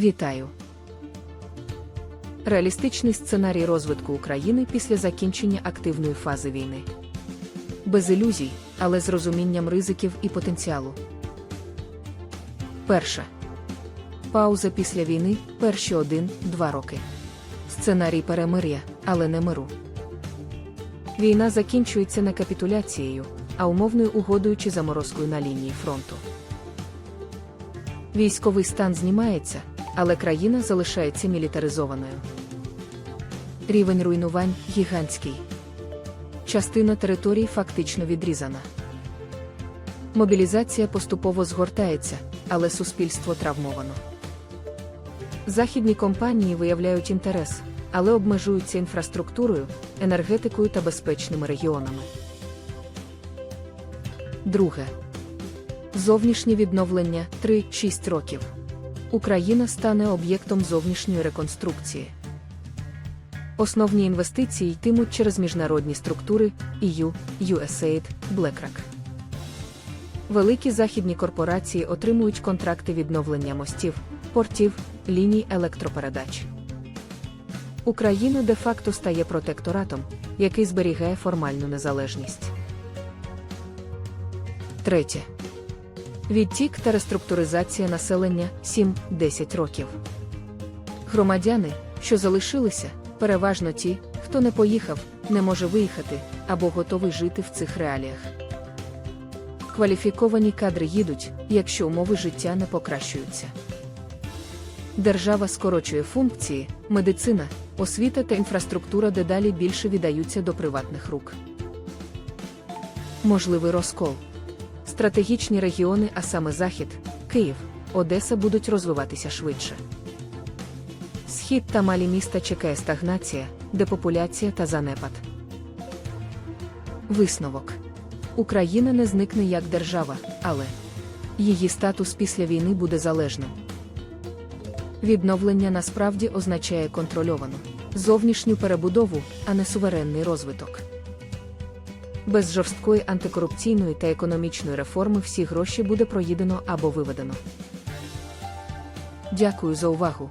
Вітаю! Реалістичний сценарій розвитку України після закінчення активної фази війни. Без ілюзій, але з розумінням ризиків і потенціалу. Перше. Пауза після війни перші один-два роки. Сценарій перемир'я, але не миру. Війна закінчується не капітуляцією, а умовною угодою чи заморозкою на лінії фронту. Військовий стан знімається, але країна залишається мілітаризованою. Рівень руйнувань гігантський. Частина території фактично відрізана. Мобілізація поступово згортається, але суспільство травмовано. Західні компанії виявляють інтерес, але обмежуються інфраструктурою, енергетикою та безпечними регіонами. Друге. Зовнішнє відновлення 3-6 років. Україна стане об'єктом зовнішньої реконструкції. Основні інвестиції йтимуть через міжнародні структури EU, USAID, BlackRock. Великі західні корпорації отримують контракти відновлення мостів, портів, ліній електропередач. Україна де-факто стає протекторатом, який зберігає формальну незалежність. Третє. Відтік та реструктуризація населення 7-10 років. Громадяни, що залишилися, переважно ті, хто не поїхав, не може виїхати або готовий жити в цих реаліях. Кваліфіковані кадри їдуть, якщо умови життя не покращуються. Держава скорочує функції, медицина, освіта та інфраструктура дедалі більше віддаються до приватних рук. Можливий розкол. Стратегічні регіони, а саме Захід, Київ, Одеса будуть розвиватися швидше. Схід та малі міста чекає стагнація, депопуляція та занепад. Висновок. Україна не зникне як держава, але її статус після війни буде залежним. Відновлення насправді означає контрольовану зовнішню перебудову, а не суверенний розвиток. Без жорсткої антикорупційної та економічної реформи всі гроші буде проїдено або виведено. Дякую за увагу.